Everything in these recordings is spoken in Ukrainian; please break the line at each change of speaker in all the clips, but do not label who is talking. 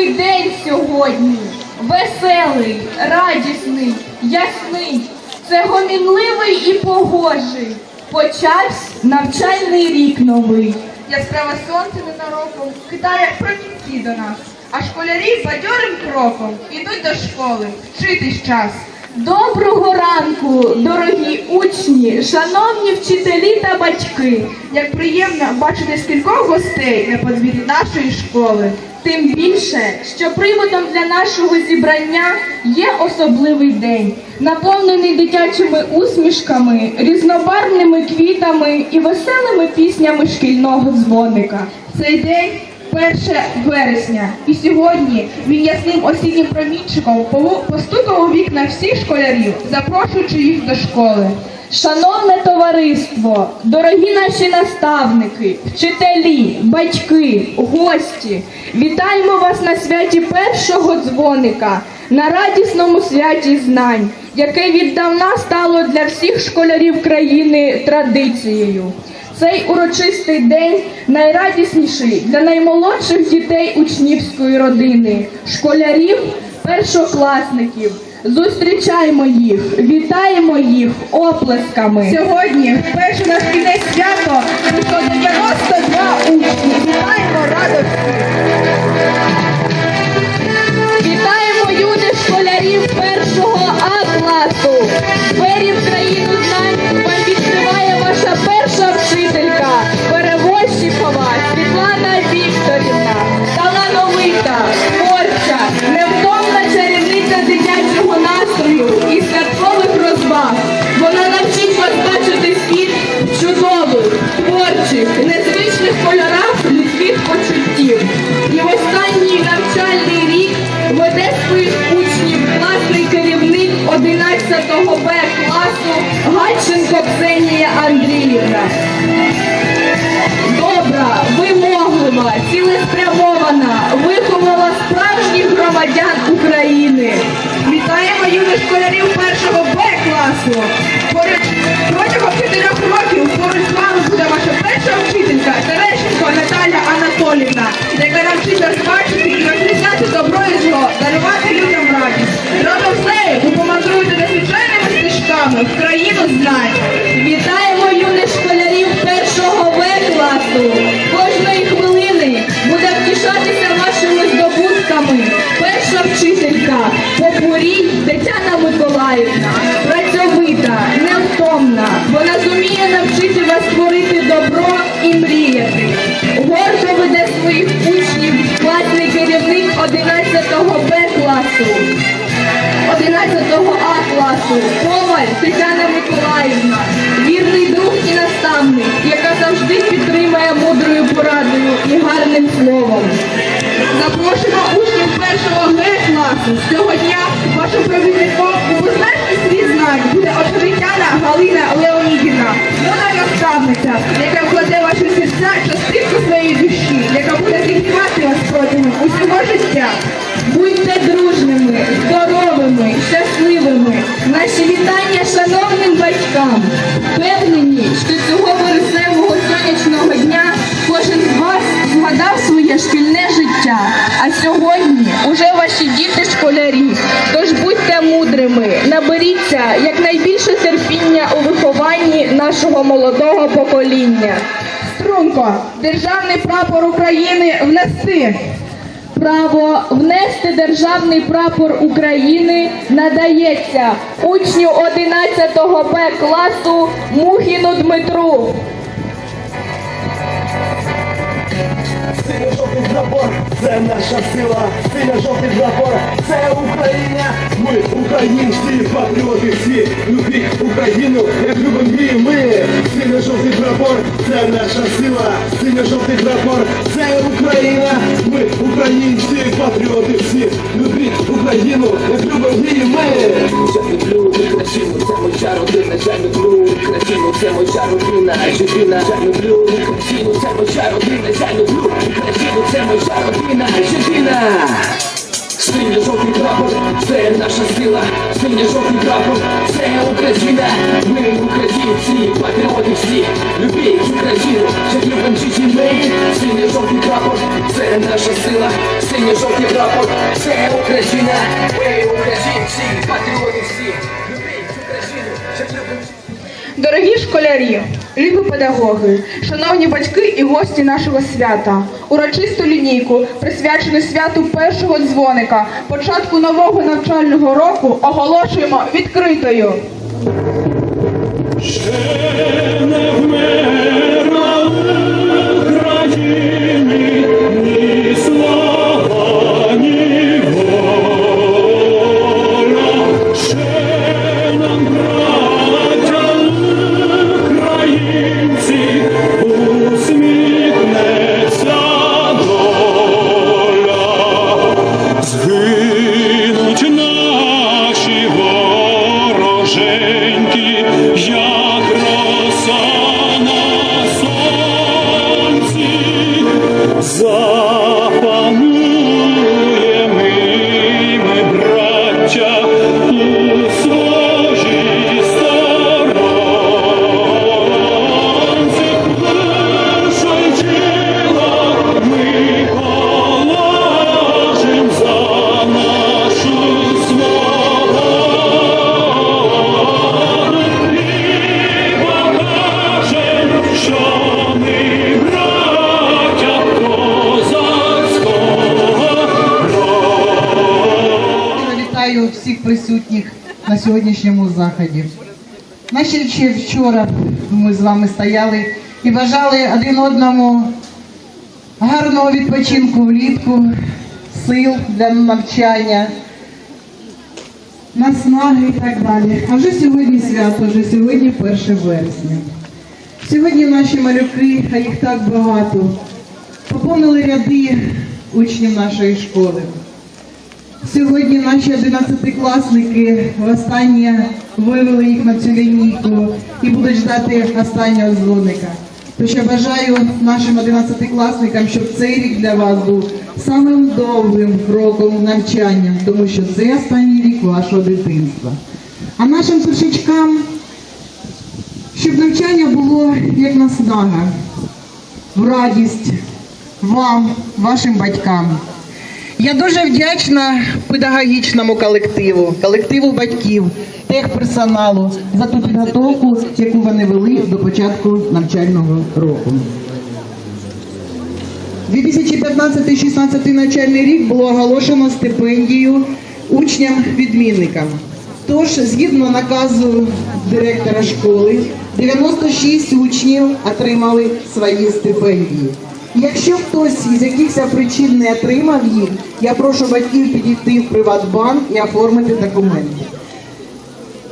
особливий день сьогодні. Веселий, радісний, ясний. Це гомінливий і погожий. Почався навчальний рік новий.
Яскраве сонце ненароком кидає промінці до нас, а школярі бадьорим кроком ідуть до школи, вчитись час.
Доброго ранку, дорогі учні, шановні вчителі та батьки.
Як приємно бачити скількох гостей на подвір'ї нашої школи.
Тим більше, що приводом для нашого зібрання є особливий день, наповнений дитячими усмішками, різнобарвними квітами і веселими піснями шкільного дзвоника.
Цей день 1 вересня, і сьогодні він ясним осіннім промінчиком постукав у вікна всіх школярів, запрошуючи їх до школи.
Шановне товариство, дорогі наші наставники, вчителі, батьки, гості, вітаємо вас на святі першого дзвоника, на радісному святі знань, яке віддавна стало для всіх школярів країни традицією. Цей урочистий день найрадісніший для наймолодших дітей учнівської родини, школярів, першокласників. Зустрічаємо їх, вітаємо їх оплесками.
Сьогодні, вперше на шкільне свято, прийшло 92 учні. Вітаємо радості!
Вітаємо юних школярів першого А класу. Двері в країну знань вам відкриває ваша перша вчителька Перевозчикова Світлана Вікторівна. Талановита, творча, невтомна почуттів. І в останній навчальний рік веде своїх учнів класний керівник 11 Б класу Гатченко Ксенія Андріївна. Добра, вимоглива, цілеспрямована, виховала справжніх громадян України.
Вітаємо юних школярів першого Б класу. Протягом перша вчителька Терещенко Наталя Анатолівна, яка навчить
класу. 11 А класу Коваль Тетяна Миколаївна, вірний друг і наставник, яка завжди підтримує мудрою порадою і гарним словом.
Запрошуємо учнів першого Г класу. Дня вашим провідником у безмежний світ знань буде Очеретяна Галина Леонідівна, вона наставниця, яка вкладе ваші серця частинку своєї душі, яка буде зігрівати вас протягом усього життя.
Будьте дружними, здоровими, щасливими. Наші вітання шановним батькам. Впевнені, що цього вересневого сонячного дня кожен з вас згадав своє шкільне життя. А сьогодні уже ваші діти школярі. Тож будьте мудрими, наберіться якнайбільше терпіння у вихованні нашого молодого покоління.
Струнко, державний прапор України внести.
Право внести державний прапор України надається учню 11 Б класу Мухіну Дмитру.
Синьо-жовтий прапор, це наша сила, синьо-жовтий прапор, українці, патріоти всі, любіть Україну, як любимо її ми. Синьо-жовтий прапор, це наша сила, синьо-жовтий прапор, це Україна, ми українці, патріоти всі, любіть Україну, як любимо її ми.
Я люблю Україну, це моя родина, я люблю Україну, це моя родина, єдина Я люблю Україну, це моя родина, я люблю Україну, це моя родина, єдина Синьо жовтий прапор, це наша сила, синьо жовтий прапор, це Україна. Ми українці, патріоти всі, любіть Україну, як любим житті ми. Синьо жовтий прапор, це наша сила, синьо жовтий прапор, це Україна. Ми українці, патріоти всі, любіть Україну, як любим житті.
Дорогі школярі, любі педагоги, шановні батьки і гості нашого свята, урочисту лінійку, присвячену святу першого дзвоника, початку нового навчального року, оголошуємо відкритою.
Присутніх на сьогоднішньому заході. Наші ще вчора ми з вами стояли і бажали один одному гарного відпочинку влітку, сил для навчання, наснаги і так далі. А вже сьогодні свято, вже сьогодні 1 вересня. Сьогодні наші малюки, а їх так багато, поповнили ряди учнів нашої школи. Сьогодні наші 11-класники востаннє вивели їх на цю лінійку і будуть ждати останнього дзвоника. Тож я бажаю нашим 11-класникам, щоб цей рік для вас був самим довгим роком навчання, тому що це останній рік вашого дитинства. А нашим першачкам, щоб навчання було як наснага, в радість вам, вашим батькам. Я дуже вдячна педагогічному колективу, колективу батьків, техперсоналу за ту підготовку, яку вони вели до початку навчального року. 2015-16 навчальний рік було оголошено стипендію учням-відмінникам. Тож, згідно наказу директора школи, 96 учнів отримали свої стипендії. Якщо хтось із якихось причин не отримав їх, я прошу батьків підійти в Приватбанк і оформити документи.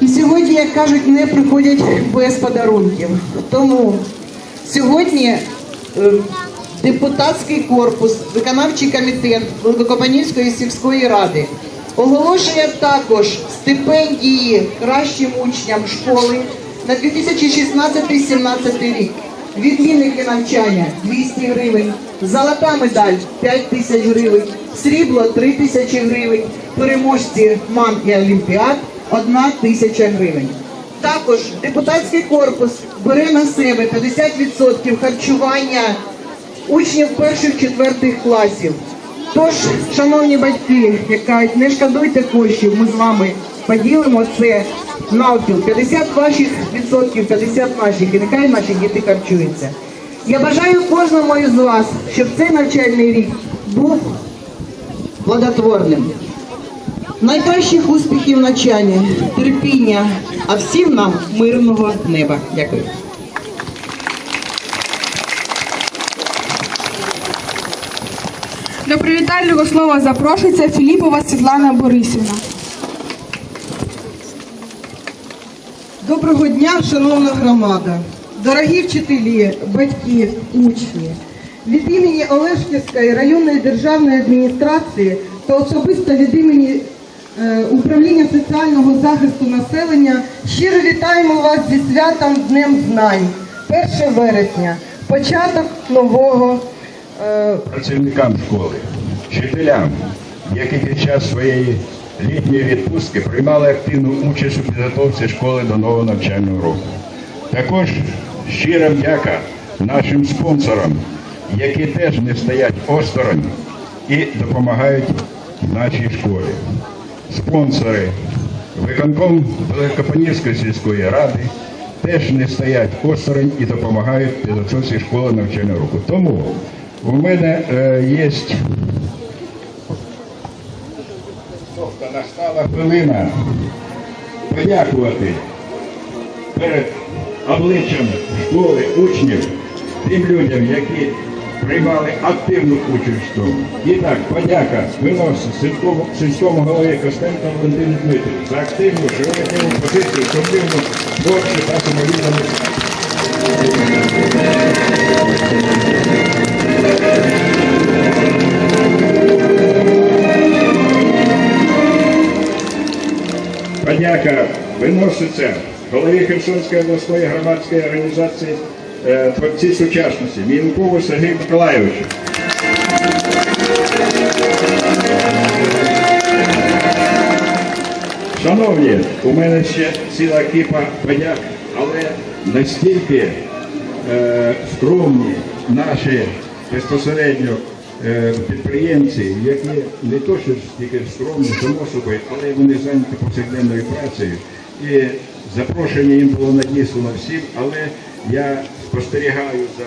І сьогодні, як кажуть, не приходять без подарунків. Тому сьогодні е, депутатський корпус, виконавчий комітет Великопанівської сільської ради оголошує також стипендії кращим учням школи на 2016-17 рік. Відмінники навчання 200 гривень, золота медаль 5 тисяч гривень, срібло 3 тисячі гривень, переможці МАН і Олімпіад 1 тисяча гривень. Також депутатський корпус бере на себе 50% харчування учнів перших-четвертих класів. Тож, шановні батьки, як кажуть, не шкодуйте коштів, ми з вами поділимо це навпіл. 50 ваших відсотків, 50 наших, і нехай наші діти харчуються. Я бажаю кожному із вас, щоб цей навчальний рік був плодотворним. Найкращих успіхів навчання, терпіння, а всім нам мирного неба. Дякую.
До привітального слова запрошується Філіпова Світлана Борисівна.
Доброго дня, шановна громада, дорогі вчителі, батьки, учні. Від імені Олешківської районної державної адміністрації та особисто від імені е, управління соціального захисту населення щиро вітаємо вас зі святом Днем Знань, 1 вересня, початок нового. е,
працівникам школи, вчителям, які під час своєї літньої відпустки приймали активну участь у підготовці школи до нового навчального року. Також щира вдяка нашим спонсорам, які теж не стоять осторонь і допомагають нашій школі. Спонсори виконком Великопанівської сільської ради теж не стоять осторонь і допомагають підготовці школи навчального року. Тому у мене е, є настала хвилина подякувати перед обличчям школи учнів тим людям, які приймали активну участь. І так, подяка виносить сільському, голові Костенко Валентину Дмитрівну за активну животну позицію, сумлівну творчу та самовіддану виноситься голові Херсонської обласної громадської організації е, творці сучасності Мінкову Сергію Миколайовичу. Шановні, у мене ще ціла кіпа подяк, але настільки е, скромні наші безпосередньо е, підприємці, які не то що тільки скромні, само собою, але вони зайняті повсякденною працею. І запрошення їм було надіслано всім, але я спостерігаю за